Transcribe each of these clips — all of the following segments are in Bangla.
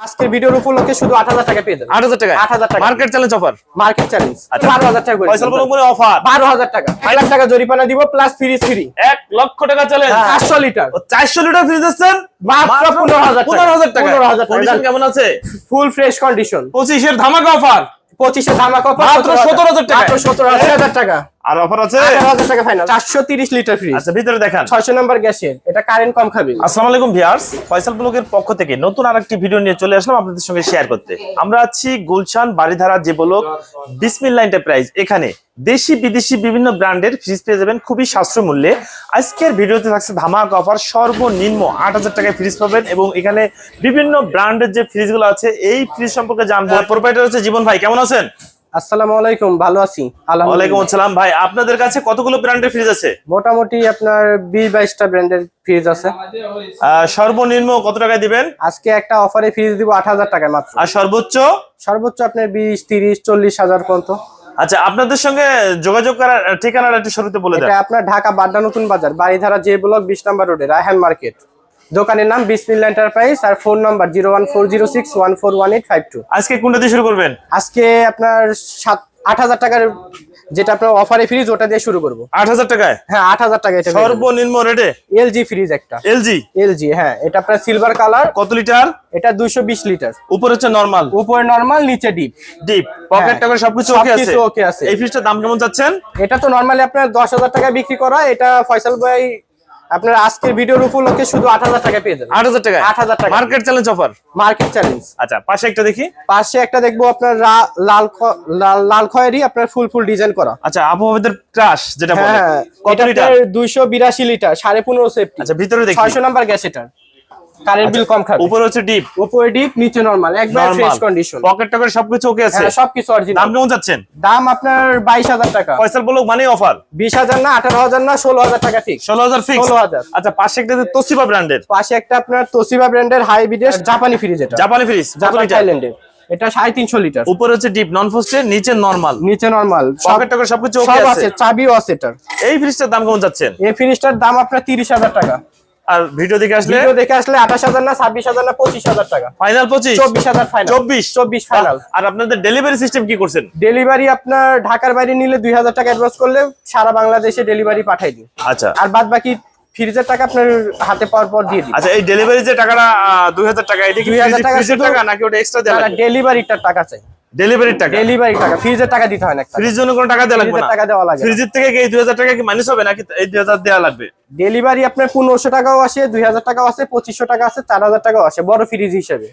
আজকের ভিডিওর উপলক্ষে শুধু আট হাজার টাকা পেয়ে যাবেন। আট হাজার টাকা 8,000 টাকা। Market challenge offer market challenge আচ্ছা। বারো হাজার টাকা করে ফয়সাল বলুন অফার বারো হাজার টাকা। এক লাখ টাকা জরিমানা দিব প্লাস ফ্রিজ ফ্রি এক লক্ষ টাকা চ্যালেঞ্জ চারশো লিটার। চারশো লিটার ফ্রিজ দিচ্ছেন? মাত্র 15,000 টাকা। পনেরো হাজার টাকা। 15,000 টাকা। কন্ডিশন কেমন আছে? ফুল ফ্রেশ কন্ডিশন পঁচিশের ধামাকা অফার পঁচিশে ধামাকা offer, মাত্র 17,000 টাকা। মাত্র সতেরো হাজার টাকা। আর অফার আছে? টাকা ফাইনাল চারশো তিরিশ লিটার ফ্রিজ আচ্ছা ভিতরে দেখান। ছয়শো নাম্বার গ্যাসের। এটা কারেন্ট কম খাবে। আসসালামু আলাইকুম ভিউয়ার্স ফয়সাল ব্লগের পক্ষ থেকে নতুন আরেকটি ভিডিও নিয়ে চলে আসলাম আপনাদের সঙ্গে শেয়ার করতে। আমরা আছি গুলশান বাড়িধারা যে ব্লক বিসমিল্লা এন্টারপ্রাইজ এখানে দেশি বিদেশি বিভিন্ন ব্র্যান্ডের ফ্রিজ পেয়ে যাবেন খুবই সাশ্রয় মূল্যে। আজকের ভিডিওতে থাকছে ধামাক অফার সর্বনিম্ন আট হাজার টাকায় ফ্রিজ পাবেন এবং এখানে বিভিন্ন ব্র্যান্ডের যে ফ্রিজগুলো আছে এই ফ্রিজ সম্পর্কে জানব। প্রোপাইটার হচ্ছে জীবন ভাই। কেমন আছেন? আসসালামু আলাইকুম ভালো আছি ওয়ালাইকুম আসসালাম ভাই আপনাদের কাছে কতগুলো ব্র্যান্ডের ফ্রিজ আছে? মোটামুটি আপনার বিশ বাইশটা ব্র্যান্ডের ফ্রিজ আছে। সর্বনিম্ন কত টাকায় দিবেন? আজকে একটা অফারে ফ্রিজ দিব আট হাজার টাকায় মাত্র। আর সর্বোচ্চ? সর্বোচ্চ আপনার বিশ তিরিশ চল্লিশ হাজার পর্যন্ত। আচ্ছা আপনাদের সঙ্গে যোগাযোগ করার ঠিকানাটা একটু শুরুতে বলে দেন। এটা আপনার ঢাকা বাড্ডা নতুন বাজার বাড়িধারা যে ব্লক বিশ নাম্বার রোডে রায়হান মার্কেট। দোকানের নাম বিসমিল্লা এন্টারপ্রাইজ আর phone number zero one four zero six one four one eight five two. আজকে কোনটা দিয়ে শুরু করবেন? আজকে আপনার সাত আট হাজার টাকার যেটা আপনার অফারে ফ্রিজ ওটা দিয়ে শুরু করব। আট হাজার টাকায়? হ্যাঁ আট হাজার টাকা এটা সর্বনিম্ন রেটে এলজি ফ্রিজ একটা। এলজি এলজি হ্যাঁ এটা আপনার সিলভার কালার কত লিটার এটা দুইশো বিশ লিটার উপর হচ্ছে নর্মাল উপরে নর্মাল নিচে ডিপ ডিপ পকেট সবকিছু ওকে আছে। okay আছে। এই ফ্রিজটার দাম কেমন যাচ্ছেন এটা তো নর্মালি আপনার দশ হাজার টাকা বিক্রি করা এটা ফয়সাল ভাই আপনার আজকের ভিডিওর উপলক্ষে শুধু আট হাজার টাকা পেয়ে যাবেন। আট হাজার টাকা 8,000 টাকা। Market challenge offer market challenge আচ্ছা পাশে একটা দেখি। পাশে একটা দেখব আপনার লাল লাল লাল খয়েরি আপনার ফুল ফুল ডিজাইন করা। আচ্ছা আবহাওয়াদের ক্রাশ যেটা হ্যাঁ কত লিটার দুইশো বিরাশি লিটার সাড়ে পনেরো সেফটি আচ্ছা ভিতরে দেখি। ছয়শো নাম্বার গ্যাস এটা কারেন্ট বিল কম খাবে। উপরে হচ্ছে ডিপ উপরে ডিপ নিচে নর্মাল একবার ফ্রেশ কন্ডিশন পকেট টাকা সবকিছু ওকে আছে। হ্যাঁ সবকিছু দাম কেমন যাচ্ছেন? দাম আপনার বাইশ হাজার টাকা। ফয়সাল বলো মানে অফার বিশ হাজার না আঠারো হাজার না ষোলো হাজার টাকা ফিক্স ষোলো হাজার ফিক্স 16,000 আচ্ছা পাশে একটা তোসিবা ব্র্যান্ডের পাশে একটা আপনার তোসিবা ব্র্যান্ডের হাইব্রিডের জাপানি ফ্রিজ এটা। জাপানি ফ্রিজ জাপানি থাইল্যান্ডের এটা সাড়ে তিনশো লিটার উপরে হচ্ছে ডিপ নন ফোস্টের নিচে নরমাল নিচে নর্মাল পকেট টাকা সবকিছু ওকে আছে। চাবিও আছে এটার এই ফ্রিজটার দাম কেমন যাচ্ছেন? এই ফ্রিজটার দাম আপনার তিরিশ হাজার টাকা। আর ভিডিও দেখে আসলে? ভিডিও দেখে আসলে আঠাশ হাজার না ছাব্বিশ হাজার না পঁচিশ হাজার টাকা। ফাইনাল পঁচিশ? চব্বিশ হাজার ফাইনাল চব্বিশ? চব্বিশ ফাইনাল আর আপনাদের ডেলিভারি সিস্টেম কি করছেন? ডেলিভারি আপনার ঢাকার বাইরে নিলে দুই হাজার টাকা অ্যাডভান্স করলে সারা বাংলাদেশে ডেলিভারি পাঠাই দিই। আচ্ছা। আর বাদ বাকি ফ্রিজের টাকা আপনার হাতে পাওয়ার পর দিয়ে দিই আচ্ছা এই ডেলিভারি যে টাকাটা দুই হাজার টাকা এটা কি 2000 টাকা ফ্রিজের টাকা নাকি ওটা এক্সট্রা দেওয়া লাগে ডেলিভারিটার টাকা চাই। ডেলিভারির টাকা? ডেলিভারি টাকা ফ্রিজের টাকা দিতে হয় না ফ্রিজ জন্য কোনো টাকা দেওয়া লাগবে না? টাকা দেওয়া লাগে ফ্রিজের থেকে কি এই দুই হাজার টাকা কি মাইনাস হবে নাকি এই দুই হাজার দেওয়া লাগবে? ডেলিভারি আপনার পনেরোশো টাকাও আসে দুই হাজার টাকাও আছে পঁচিশশো টাকা আছে চার হাজার টাকাও আসে বড় ফ্রিজ হিসেবে।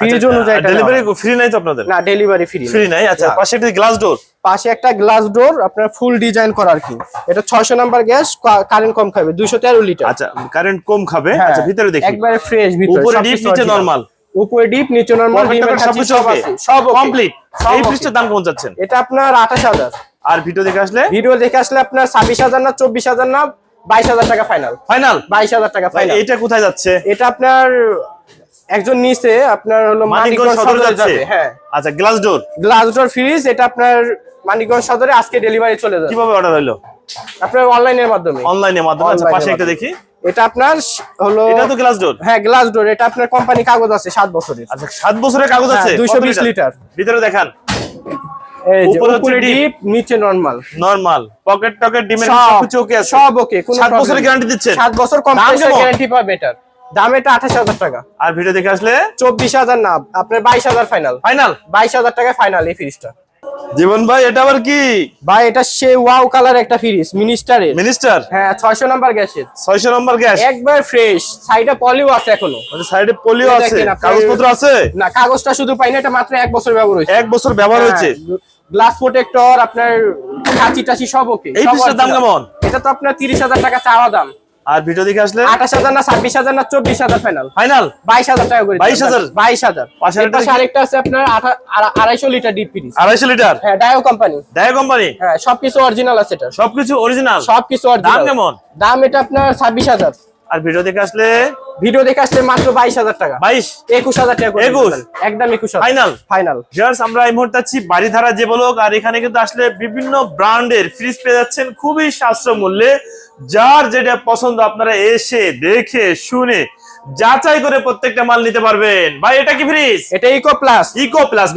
ফ্রিজ অনুযায়ী ডেলিভারি ফ্রি নাই তো আপনাদের? না ডেলিভারি ফ্রি ফ্রি নাই। আচ্ছা পাশে একটা গ্লাস ডোর পাশে একটা গ্লাস ডোর আপনার ফুল ডিজাইন করা আর কি? এটা ছয়শো নাম্বার গ্যাস কারেন্ট কম খাবে দুইশো তেরো লিটার আচ্ছা কারেন্ট কম খাবে? হ্যাঁ, আচ্ছা ভিতরে দেখি। একবারে ফ্রেশ উপরে ডিপ নিচে নরমাল উপরে ডিপ নিচে নরমাল সব কমপ্লিট সব এই ফ্রিজটার দাম যাচ্ছেন? এটা আপনার আঠাশ হাজার। আর ভিডিও দেখে আসলে? ভিডিও দেখে আসলে আপনার ছাব্বিশ হাজার না চব্বিশ হাজার না বাইশ হাজার টাকা ফাইনাল ফাইনাল বাইশ হাজার টাকা ফাইনাল এইটা কোথায় যাচ্ছে? এটা আপনার একজন নিচে আপনার হলো মানিকগঞ্জ সদরে যাচ্ছে? হ্যাঁ। আচ্ছা glass door glass door fridge এটা আপনার মানিকগঞ্জ সদরে আজকে ডেলিভারি চলে যাবে। কীভাবে অর্ডার হলো? আপনার অনলাইনের মাধ্যমে। অনলাইনের মাধ্যমে? আচ্ছা পাশে একটা দেখি। এটা আপনার হলো এটা তো গ্লাস ডোর হ্যাঁ গ্লাস ডোর এটা আপনার কোম্পানি কাগজ আছে সাত বছরের। আচ্ছা সাত বছরের কাগজ হ্যাঁ, আছে 220 কত লিটার। ভিতরে দেখান। এই যে উপরে ডিপ নিচে নরমাল নরমাল পকেট টকেট ডিমের সব ওকে আছে। সব ওকে কোনো সাত বছরের গ্যারান্টি দিচ্ছেন? সাত বছর দাম কম্প্রেসার কেমন? গ্যারান্টি পাবে এটার। দাম এটা আঠাশ হাজার টাকা। আর ভিডিও দেখে আসলে? চব্বিশ হাজার না আপনার বাইশ হাজার ফাইনাল ফাইনাল বাইশ হাজার টাকা ফাইনাল এই ফ্রিজটা জীবন ভাই এটা আবার কি? ভাই এটা সে ওয়াও কালার একটা ফ্রিজ মিনিস্টারের মিনিস্টার হ্যাঁ ছয়শো নাম্বার গ্যাসের ছয়শো নম্বর গ্যাস একবার ফ্রেশ সাইডে পলিও আছে এখনও। সাইডে পোলিও এই আছে। কাগজপত্র আছে? না কাগজটা শুধু পাইনি এটা মাত্র এক বছর ব্যবহার হয়েছে। এক বছর ব্যবহার হয়েছে? গ্লাস প্রোটেক্টর আপনার কাঁচি টাচি সব ওকে এই ফ্রিজটার দাম কেমন? এটা তো আপনার তিরিশ হাজার টাকা চাওয়া দাম। আর ভিডিও দেখে আসলে? আঠাশ হাজার না ছাব্বিশ হাজার না চব্বিশ হাজার ফাইনাল ফাইনাল বাইশ হাজার টাকা করে 22,000? বাইশ হাজার। পাশে এর আরেকটা আছে আপনার আঠা- আড়া- আড়াইশো লিটার ডিপ ফ্রিজ আড়াইশো লিটার হ্যাঁ ডায়ো কোম্পানি ডায়া কোম্পানি হ্যাঁ সবকিছু অরিজিনাল আছে এটা। সবকিছু অরিজিনাল সবকিছু দাম অরিজিনাল কেমন? দাম এটা আপনার ছাব্বিশ হাজার। আর ভিডিও দেখে আসলে? ভিডিও দেখে আসলে মাত্র বাইশ হাজার টাকা। বাইশ? একুশ হাজার টাকা করে 21? একদম একুশ ফাইনাল ফাইনাল ভিউয়ার্স আমরা এই মুহূর্তে আছি বাড়িধারা যে বলক আর এখানে কিন্তু আসলে বিভিন্ন ব্র্যান্ডের ফ্রিজ পেয়ে যাচ্ছেন খুবই সাশ্রয় মূল্যে। যার যেটা পছন্দ আপনারা এসে দেখে শুনে যাচাই করে প্রত্যেকটা মাল নিতে পারবেন। ভাই এটা কি ফ্রিজ এটা ইকো প্লাস ইকো প্লাস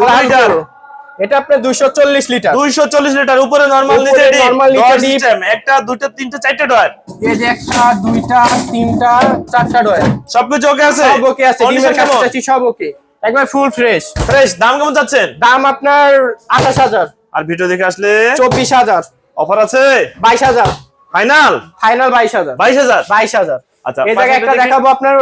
এটা আপনার দুশো চল্লিশ লিটার। দুইশো চল্লিশ লিটার উপরে নর্মাল নিচে ডিপ normal, নিচে deep। একটা দুইটা তিনটা চারটা ডয়ার এই যে একটা দুইটা তিনটা চারটা ডয়ার সবকিছু ওকে আছে? সব ওকে আছে ডিমের কাছাকাছি সব ওকে একবার ফুল ফ্রেশ ফ্রেশ দাম কেমন যাচ্ছেন দাম আপনার আঠাশ হাজার। আর ভিডিও দেখে আসলে চব্বিশ হাজার। অফার আছে? বাইশ হাজার। ফাইনাল ফাইনাল বাইশ হাজার। বাইশ হাজার? বাইশ হাজার। আচ্ছা, এই জায়গায় একটা দেখাবো আপনার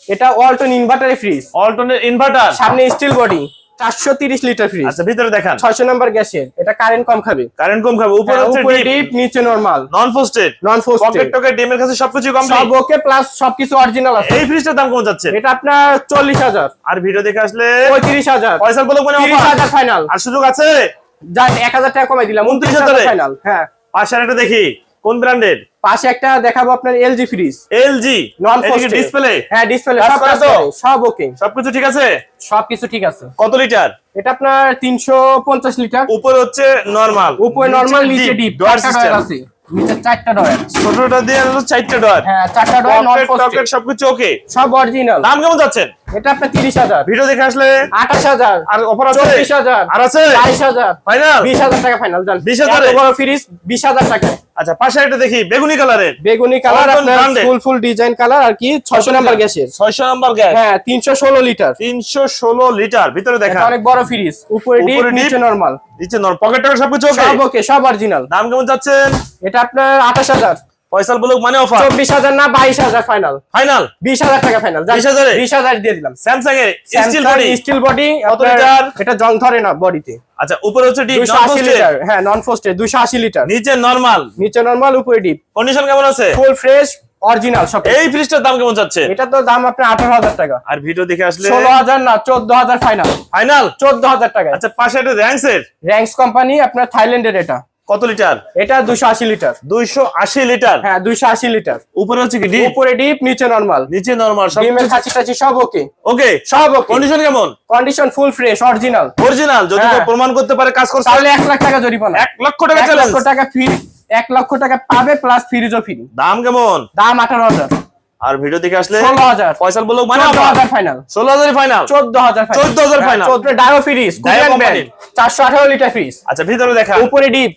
এটা ওয়ালটন ইনভার্টারে ফ্রিজ অল্টারনেট ইনভার্টার সামনে স্টিল বডি চারশো তিরিশ লিটার ফ্রিজ আচ্ছা ভিতরে দেখান। ছয়শো নাম্বার গ্যাসের এটা কারেন্ট কম খাবে। কারেন্ট কম খাবে উপরে হ্যাঁ, উপরে ডিপ নিচে normal non frosted non pocket frosted টকেট ডিমের কাছে সবকিছু সব ওকে প্লাস সবকিছু অরিজিনাল আছে। এই ফ্রিজটার দাম কম যাচ্ছে। এটা আপনার চল্লিশ হাজার। আর ভিডিও দেখে আসলে পঁয়ত্রিশ হাজার। পয়সার বলক মানে তিরিশ offer। হাজার ফাইনাল আর সুযোগ আছে? যান এক হাজার টাকা কমাই দিলাম উনত্রিশ হাজার? 29,000 ফাইনাল হ্যাঁ। পাশে আর একটা দেখি। কোন ব্র্যান্ডের? পাশে একটা দেখাবো আপনার LG fridge LG non display হ্যাঁ ডিসপ্লে সব? করে, সব ওকে সবকিছু ঠিক আছে? সবকিছু ঠিক আছে। কত লিটার এটা আপনার তিনশো পঞ্চাশ লিটার উপরে হচ্ছে নরমাল উপরে নরমাল নিচে ডিপ ডয়ার ডয়ার আছে। নিচে চারটা ডয়ার ছোটটা দিয়ে হলো চারটা ডয়ার হ্যাঁ চারটা ডয়ার নন পকেট সবকিছু ওকে সব অরিজিনাল দাম কেমন যাচ্ছেন? এটা আপনার তিরিশ হাজার। ভিডিও দেখে আসলে আঠাশ হাজার। আর অফার আছে? আর আছে? হাজার। ফাইনাল বিশ হাজার টাকা ফাইনাল জান। 20,000 এত ফ্রিজ বিশ হাজার টাকা আচ্ছা পাশে একটা দেখি বেগুনি কালারের। বেগুনি কালার আপনার ফুল ফুল ডিজাইন কালার আর কি ছয়শো নাম্বার গ্যাসের। ছয়শো নাম্বার গ্যাস। হ্যাঁ তিনশো ষোলো লিটার তিনশো ষোলো লিটার ভিতরে দেখা। অনেক বড় ফ্রিজ উপরে ডিপ নিচে নরমাল নিচে নরমাল পকেট টকেট সবকিছু ওকে সব ওকে সব অরিজিনাল দাম কেমন যাচ্ছে এটা আপনার আঠাশ হাজার। ফয়সাল বলুক মানে অফার চব্বিশ হাজার না বাইশ হাজার ফাইনাল ফাইনাল বিশ হাজার টাকা ফাইনাল 20,000 এ? বিশ হাজার দিয়ে দিলাম। স্যামসাং এর স্টিল বডি স্টিল বডি এটা জং ধরে না বডিতে আচ্ছা উপরে হচ্ছে ডিপ দুশো আশি লিটার হ্যাঁ নন দুশো আশি লিটার নিচে নরমাল নিচে নরমাল উপরে ডিপ কন্ডিশন কেমন আছে? ফুল ফ্রেশ অরিজিনাল সব। এই ফ্রিজটার দাম কেমন যাচ্ছে? এটা তো দাম আপনার আঠারো হাজার টাকা। আর ভিডিও দেখে আসলে ষোলো হাজার না চোদ্দ হাজার ফাইনাল ফাইনাল চোদ্দ হাজার টাকা আচ্ছা পাশে র্যাঙ্কসের র্যাঙ্কস কোম্পানি আপনার থাইল্যান্ডের এটা। কত লিটার? এটা দুশো আশি লিটার। দুইশো আশি লিটার? হ্যাঁ দুশো আশি লিটার। উপরে হচ্ছে কি ডিপ? উপরে ডিপ নিচে নরমাল। নিচে নরমাল সব ডিমের কাছি সব ওকে। ওকে সব ওকে। কন্ডিশন কেমন? Condition full fresh original original যদি হ্যাঁ। কেউ প্রমাণ করতে পারে কাজ করছে। তাহলে এক লাখ টাকা জরিমানা। এক লক্ষ টাকা এক লক্ষ টাকা ফ্রি এক লক্ষ টাকা পাবে প্লাস ফ্রিজও ফ্রি দাম কেমন? দাম আঠারো হাজার। আর ভিডিও দেখে আসলে ষোলো হাজার। ফয়সাল বলুক মানে চোদ্দ হাজার ফাইনাল ষোলো হাজার ফাইনাল চোদ্দ হাজার 14,000 final। চোদ্দ ডায়ো ফ্রিজ চারশো আঠারো লিটার ফ্রিজ আচ্ছা ভিতরে দেখা। উপরে ডিপ।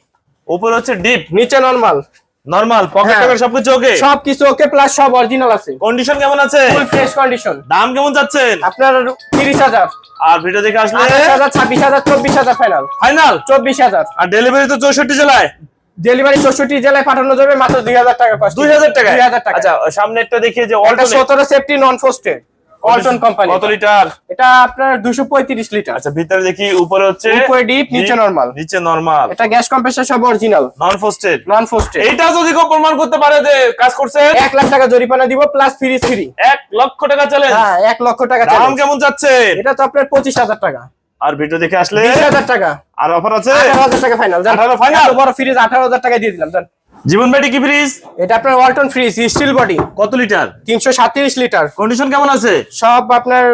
উপরে হচ্ছে ডিপ নিচে নরমাল নরমাল পকেট। টকেট সবকিছু ওকে সব কিছু ওকে প্লাস সব অরিজিনাল আছে। কন্ডিশন কেমন আছে? ফুল ফ্রেশ কন্ডিশন দাম কেমন যাচ্ছেন আপনার তিরিশ হাজার। আর ভিডিও দেখে আসলে? আঠাশ হাজার ছাব্বিশ হাজার চব্বিশ হাজার ফাইনাল ফাইনাল চব্বিশ হাজার। আর ডেলিভারি তো চৌষট্টি জেলায়? ডেলিভারি চৌষট্টি জেলায় পাঠানো যাবে মাত্র দুই হাজার টাকা cost। দুই হাজার টাকা দুই হাজার টাকা আচ্ছা সামনে একটা দেখিয়ে যে অল্টারনেট সতেরো safety non frosted Walton company কত লিটার? এটা আপনার দুশো পঁয়ত্রিশ লিটার। আচ্ছা ভিতরে দেখি উপরে হচ্ছে উপরে ডিপ নিচে নরমাল নিচে নরমাল এটা গ্যাস কম্প্রেসার সব original non frosted non frosted এইটা যদি কেউ প্রমাণ করতে পারে যে কাজ করছে? এক লাখ টাকা জরিমানা দিব প্লাস ফ্রিজ ফ্রি এক লক্ষ টাকা চ্যালেঞ্জ হ্যাঁ এক লক্ষ টাকা দাম কেমন যাচ্ছে? এটা তো আপনার পঁচিশ হাজার টাকা। আর ভিডিও দেখে আসলে বিশ হাজার টাকা। আর অফার আছে? আঠারো হাজার টাকা ফাইনাল 18 final? বড় ফ্রিজ আঠারো হাজার টাকা দিয়ে দিলাম জান। জীবন ব্যাটি কি ফ্রিজ এটা আপনার ওয়ালটন ফ্রিজ স্টিল বডি কত লিটার তিনশো সাতত্রিশ লিটার কন্ডিশন কেমন আছে? সব আপনার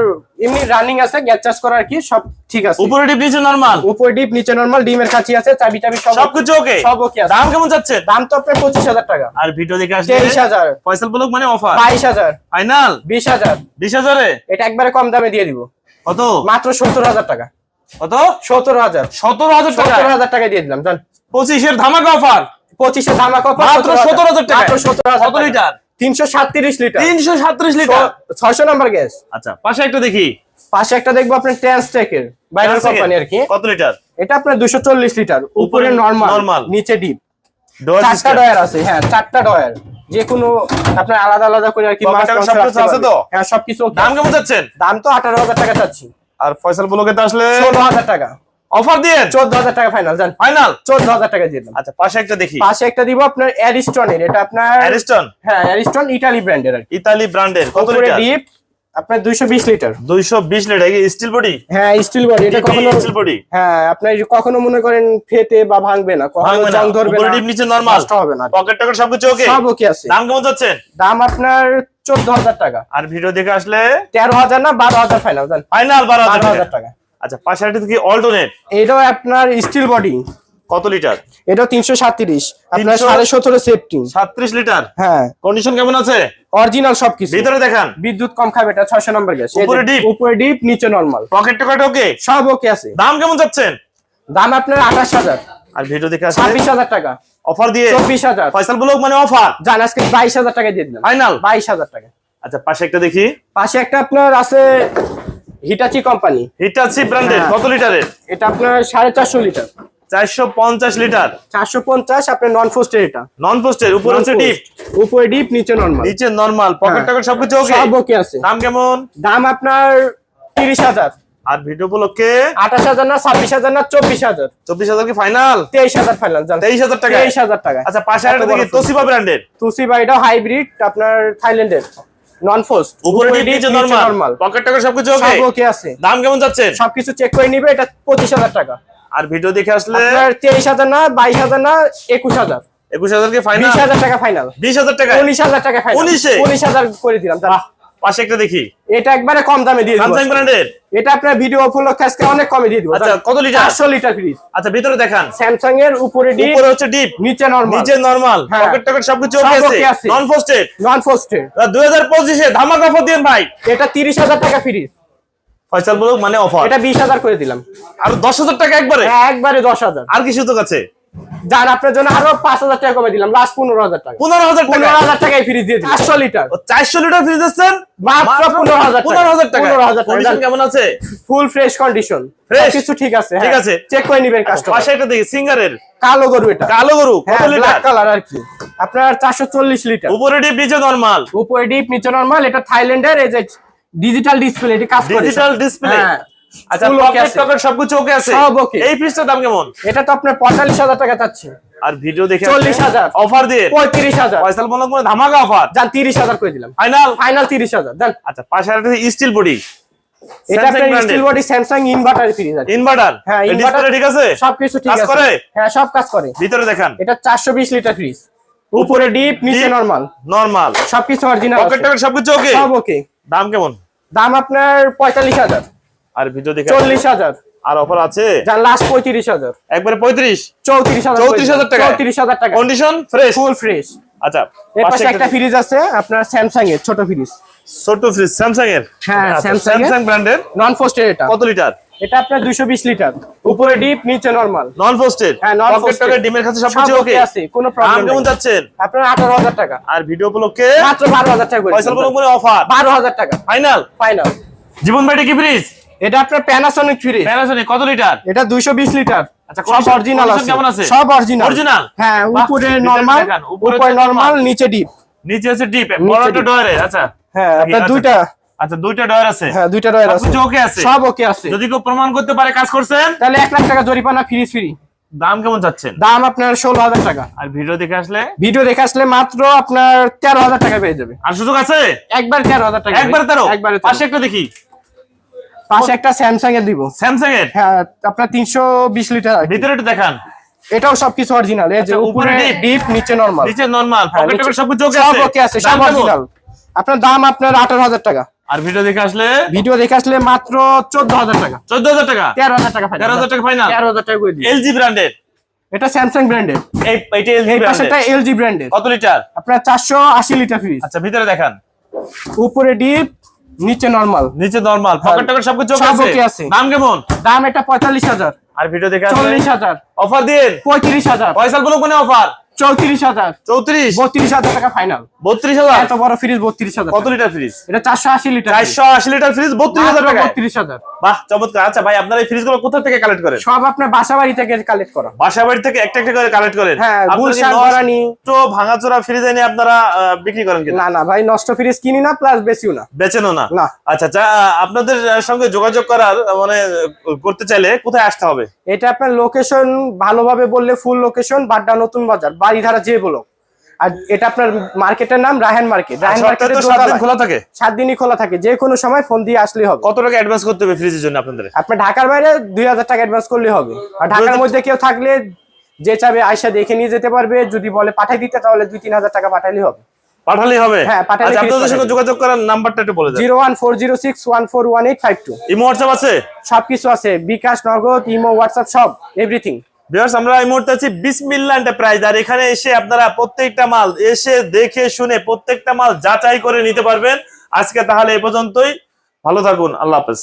এমনি রানিং আছে গ্যাস চার্জ করার কি সব ঠিক আছে। উপরে ডিপ নিচে নরমাল উপরে ডিপ নিচে নরমাল ডিমের কাছে আছে চাবি টাবি সব সবকিছু ওকে সব ওকে আছে। দাম কেমন যাচ্ছে? দাম তো আপনার পঁচিশ হাজার টাকা। আর ভিডিও দেখে আসলে তেইশ হাজার। ফয়সাল বলুক মানে অফার বাইশ হাজার। ফাইনাল বিশ হাজার। বিশ হাজারে? এটা একবারে কম দামে দিয়ে দিব। কত? মাত্র সত্তর হাজার টাকা। কত? সত্তর হাজার। সতেরো হাজার টাকা সত্তর হাজার টাকা দিয়ে দিলাম জান। পঁচিশের ধামাকা অফার পঁচিশে দামা কত মাত্র 17,000 টাকা। সত্তর হাজার লিটার? তিনশো সাতত্রিশ লিটার। তিনশো সাতত্রিশ লিটার? ছয়শো নাম্বার গ্যাস। আচ্ছা পাশে একটা দেখি। পাশে একটা দেখব আপনার ট্রান্সটেকের বাইরের কোম্পানি আর কি। কত লিটার? এটা আপনার দুশো চল্লিশ লিটার উপরে উপরে নর্মাল নিচে ডিপ চারটা ডয়ার আছে হ্যাঁ চারটা ডয়ার যে কোনো আপনার আলাদা আলাদা করে আর কি সবকিছু আছে তো? হ্যাঁ সবকিছু দাম। কেমন যাচ্ছেন দাম তো আঠারো হাজার টাকা চাচ্ছি। আর ফয়সাল বলকে আসলে ষোলো হাজার টাকা। অফার দিয়ে চোদ্দ হাজার টাকা ফাইনাল জান। ফাইনাল চোদ্দ হাজার টাকা দিয়ে দিলাম আচ্ছা পাশে একটা দেখি। পাশে একটা দিব আপনার অ্যারিস্টনের এটা আপনার অ্যারিস্টন হ্যাঁ অ্যারিস্টন ইতালি ব্র্যান্ডের আর ইতালি ব্র্যান্ডের কত লিটার ডিপ আপনার দুইশো বিশ লিটার দুইশো বিশ লিটার স্টিল বডি হ্যাঁ স্টিল বডি এটা কখনো স্টিল বডি হ্যাঁ আপনার কখনো মনে করেন ফেটে বা ভাঙবে না কখনো জং ধরবে না। ডিপ নিচে নরমাল নষ্ট হবে না। পকেট টকেট সবকিছু ওকে সব ওকে আছে। দাম কেমন যাচ্ছেন দাম আপনার চোদ্দ হাজার টাকা। আর ভিডিও দেখে আসলে তেরো হাজার না বারো হাজার ফাইনাল জান। ফাইনাল বারো বারো হাজার হাজার টাকা। টাকা। আচ্ছা পাশে একটা দেখি অল্টারনেট এটাও আপনার স্টিল বডি কত লিটার এটাও তিনশো সাতত্রিশ আপনার 300 সাড়ে সতেরো সেফটি সাতত্রিশ লিটার হ্যাঁ। কন্ডিশন কেমন আছে? অরিজিনাল সবকিছু। ভিতরে দেখান। বিদ্যুৎ কম খাবে এটা ছয়শো নম্বর গ্যাস উপরে ডিপ? উপরে ডিপ নিচে নর্মাল পকেট টকেট ওকে? সব ওকে আছে। দাম কেমন যাচ্ছেন দাম আপনার আঠাশ হাজার। আর ভিডিও দেখে ছাব্বিশ হাজার টাকা। অফার দিয়ে? চব্বিশ হাজার। ফয়সাল ব্লক মানে অফার জান আজকে বাইশ হাজার টাকা দিয়ে দিলাম। ফাইনাল বাইশ হাজার টাকা আচ্ছা পাশে একটা দেখি। পাশে একটা আপনার আছে হিটাচি কোম্পানি হিটাচি ব্র্যান্ডের হ্যাঁ। কত লিটারের? এটা আপনার সাড়ে চারশো লিটার। চারশো পঞ্চাশ লিটার। চারশো পঞ্চাশ আপনার নন ফোস্টের এটা। নন পোস্টের উপর হচ্ছে ডিপ উপরে ডিপ নিচে নর্মাল নিচে নরমাল পকেট। টকেট সবকিছু ওকে সব ওকে আছে। দাম কেমন? দাম আপনার তিরিশ হাজার। আর ভিডিও উপলক্ষে? আঠাশ হাজার না ছাব্বিশ হাজার না চব্বিশ হাজার। চব্বিশ হাজার কি ফাইনাল তেইশ হাজার ফাইনাল তেইশ হাজার টাকা তেইশ হাজার টাকা আচ্ছা পাশে এত আরেকটা দেখি। তোসিবা ব্র্যান্ডের তুসি বা এটা হাইব্রিড আপনার থাইল্যান্ডের। নন ফোস্ট উপরে ডিপ নিচে নরমাল পকেট টাকা সবকিছু ওকে সব ওকে আছে। দাম কেমন যাচ্ছে? সবকিছু চেক করে নিবে এটা পঁচিশ হাজার টাকা। আর ভিডিও দেখে আসলে আপনার তেইশ হাজার না বাইশ হাজার না একুশ হাজার। একুশ হাজার কি ফাইনাল বিশ হাজার টাকা ফাইনাল বিশ হাজার টাকা উনিশ হাজার টাকা ফাইনাল উনিশে? উনিশ হাজার করে দিলাম। পাশে একটা দেখি। এটা একবারে কম দামে দিয়ে স্যামসাং ব্র্যান্ডের এটা আপনার ভিডিও উপলক্ষে আজকে অনেক কমে দিয়ে দিব। আচ্ছা, কত লিটার? চারশো লিটার ফ্রিজ আচ্ছা ভিতরে দেখান। স্যামসাং এর উপরে ডিপ উপরে হচ্ছে ডিপ নিচে নরমাল নিচে নরমাল। পকেট টকেট সবকিছু ওকে আছে? নন পোস্টেড নন দুই হাজার পঁচিশে ধামাকা অফার দিন ভাই। এটা তিরিশ হাজার টাকা ফ্রিজ ফয়সাল ব্লক মানে অফার এটা বিশ হাজার করে দিলাম। আর দশ হাজার টাকা একবারে? হ্যাঁ, একবারে দশ হাজার। আর কি সুযোগ আছে? যার আপনার জন্য আরও পাঁচ হাজার টাকা কমে দিলাম লাস্ট পনেরো হাজার টাকা। পনেরো হাজার পনেরো হাজার টাকায় ফ্রিজ দিয়ে চারশো লিটার চারশো লিটার ফ্রিজ দিচ্ছেন? মাত্র পনেরো হাজার পনেরো হাজার টাকা। পনেরো হাজার টাকা। কেমন আছে? Full fresh condition Fresh? কিছু ঠিক আছে ঠিক আছে। চেক করে নিবেন কাস্টমার পাশে একটা দেখি সিঙ্গারের। কালো গরু এটা। কালো গরু কত হ্যাঁ লিটার কালার আর কি। আপনার চারশো চল্লিশ লিটার উপরে ডিপ নিচে নরমাল উপরে ডিপ নিচে নরমাল এটা থাইল্যান্ডের এই যে ডিজিটাল ডিসপ্লে এটি কাজ করে ডিজিটাল ডিসপ্লে হ্যাঁ। আচ্ছা পকেট সবকিছু ওকে আছে? সব। এই দাম কেমন? এটা তো টাকা চাচ্ছে। আর ভিডিও দেখে 40,000 অফার দিয়ে? পঁয়ত্রিশ হাজার। ফয়সাল ব্লক ধামাকা অফার করে দিলাম। ফাইনাল আচ্ছা পাশে একটা স্টিল বডি এটা আপনার steel body Samsung inverter fridge আছে। ইনভার্টার হ্যাঁ ইনভার্টার ঠিক আছে? সবকিছু ঠিক কাজ করে? হ্যাঁ সব কাজ করে। ভিতরে দেখান। এটা চারশো বিশ লিটার ফ্রিজ উপরে ডিপ নিচে? নরমাল নরমাল সবকিছু অরিজিনাল পকেট টকেট সবকিছু ওকে সব ওকে দাম কেমন? দাম আপনার পঁয়তাল্লিশ হাজার। আর ভিডিও দেখে চল্লিশ হাজার। আর অফার আছে? যার লাস্ট পঁয়ত্রিশ হাজার। একবারে পঁয়ত্রিশ? চৌত্রিশ হাজার চৌত্রিশ হাজার টাকা? চৌত্রিশ হাজার টাকা। কন্ডিশন ফ্রেশ ফুল ফ্রেশ আচ্ছা এর পাশে একটা ফ্রিজ। আছে আপনার স্যামসাং এর ছোট ফ্রিজ ছোট ফ্রিজ স্যামসাং এর? হ্যাঁ। স্যামসাং ব্র্যান্ডের নন ফোস্টের এটা। কত লিটার এটা আপনার দুইশো বিশ লিটার উপরে ডিপ নিচে নরমাল নন পোস্টেড হ্যাঁ, posted। টকেট ডিমের কাছে সবকিছু ওকে আছে, কোনো দাম কেমন যাচ্ছেন? আপনার আঠারো হাজার টাকা। আর ভিডিও উপলক্ষে মাত্র বারো হাজার টাকা করে ফয়সাল দিলাম। মানে অফার বারো হাজার টাকা। ফাইনাল ফাইনাল জীবন ভাইটা কি ফ্রিজ এটা আপনার প্যানাসনিক ফ্রিজ প্যানাসোনিক কত লিটার এটা দুইশো বিশ লিটার আচ্ছা, সব অরিজিনাল আছে। কেমন আছে? সব অরিজিনাল Original? হ্যাঁ উপরে নরমাল উপরে নরমাল নিচে ডিপ নিচে আছে ডিপ নিচে বড় একটা deep। ডয়ারে আচ্ছা। হ্যাঁ আপনার দুইটা আচ্ছা দুইটা ডয়ার আছে। হ্যাঁ দুইটা রয়েছে আছে। সবকিছু ওকে আছে? সব ওকে আছে। যদি কেউ প্রমাণ করতে পারে কাজ করছেন? তাহলে এক লাখ টাকা জরিমানা ফ্রিজ ফ্রি দাম কেমন যাচ্ছেন দাম আপনার ষোলো হাজার টাকা। আর ভিডিও দেখে আসলে? ভিডিও দেখে আসলে মাত্র আপনার তেরো হাজার টাকা পেয়ে যাবে। আর সুযোগ আছে? একবার তেরো হাজার টাকা একবার তেরো? একবারে পাশে একটা দেখি। পাশে একটা স্যামসাং এর দিব। স্যামসাং এর? হ্যাঁ আপনার তিনশো বিশ লিটার ভিতরে একটু দেখান। এটাও সবকিছু অরিজিনাল এই যে আচ্ছা, উপরে ডিপ নিচে নরমাল নিচে নরমাল পকেট ওকে সব আছে? ওকে আছে সব অরিজিনাল আপনার দাম আপনার আঠারো হাজার টাকা। আর ভিডিও দেখে আসলে? ভিডিও দেখে আসলে মাত্র চোদ্দ হাজার টাকা। চোদ্দ হাজার টাকা? তেরো হাজার টাকা তেরো হাজার টাকা ফাইনাল তেরো হাজার টাকা করে দিই এলজি ব্র্যান্ডের এটা স্যামসাং ব্র্যান্ডের এই এটা এলজি ব্র্যান্ডের এলজি ব্র্যান্ডের কত লিটার? আপনার চারশো আশি লিটার ফ্রিজ আচ্ছা ভিতরে দেখান। উপরে ডিপ নিচে নরমাল নিচে নরমাল পকেট টকেট সবকিছু আছে সব ওকে আছে। দাম কেমন? দাম এটা পঁয়তাল্লিশ হাজার। আর ভিডিও দেখে আসলে? চল্লিশ হাজার। অফার দিন। পঁয়ত্রিশ হাজার। ফয়সাল বলো কোনে অফার চৌত্রিশ হাজার। চৌত্রিশ? বত্রিশ হাজার টাকা ফাইনাল বত্রিশ হাজার? এত বড় ফ্রিজ বত্রিশ হাজার কত লিটার ফ্রিজ এটা চারশো আশি লিটার চারশো আশি লিটার ফ্রিজ বত্রিশ হাজার টাকা বত্রিশ হাজার। বাহ চমৎকার। আচ্ছা ভাই আপনার এই ফ্রিজগুলো কোথা থেকে কালেক্ট করেন? সব আপনার বাসা বাড়ি থেকে কালেক্ট করা। বাসা বাড়ি থেকে একটা একটা করে কালেক্ট করেন? হ্যাঁ, নষ্ট, ভাঙাচোরা ফ্রিজ এনে আপনারা বিক্রি করেন না না ভাই নষ্ট ফ্রিজ কিনি না প্লাস বেশিও না। বেচেনও না? না। আচ্ছা আচ্ছা আপনাদের সঙ্গে যোগাযোগ করার মানে করতে চাইলে কোথায় আসতে হবে? এটা আপনার লোকেশন ভালোভাবে বললে ফুল লোকেশন বাড্ডা নতুন বাজার বাড়িধারা যে বলো। আর এটা আপনার মার্কেটের নাম রায়হান মার্কেট। তো সাত দিন খোলা থাকে? সাত দিনই খোলা থাকে যে কোনো সময় ফোন দিয়ে আসলে হবে। কত টাকা অ্যাডভান্স করতে হবে ফ্রিজের জন্য আপনাদের? আপনার ঢাকার বাইরে দুই হাজার টাকা অ্যাডভান্স করলে হবে। আর ঢাকার মধ্যে কেউ থাকলে যে চাবে আয়সা দেখে নিয়ে যেতে পারবে। যদি বলে পাঠাই দিতে তাহলে দুই তিন হাজার টাকা পাঠাইলে হবে। পাঠালেই হবে? হ্যাঁ, পাঠালে আচ্ছা আপনাদের সঙ্গে যোগাযোগ করার নাম্বারটা একটু বলে দেন। Zero one four zero six one four one eight five two. Imo WhatsApp আছে? সবকিছু আছে। বিকাশ নগদ ইমো হোয়াটসঅ্যাপ সব এভরিথিং ভিউয়ার্স আমরা এই মুহূর্তে আছি বিসমিল্লা এন্টারপ্রাইজ আর এখানে এসে আপনারা প্রত্যেকটা মাল এসে দেখে শুনে প্রত্যেকটা মাল যাচাই করে নিতে পারবেন। আজকে তাহলে এ পর্যন্তই। ভালো থাকুন, আল্লাহ হাফেজ।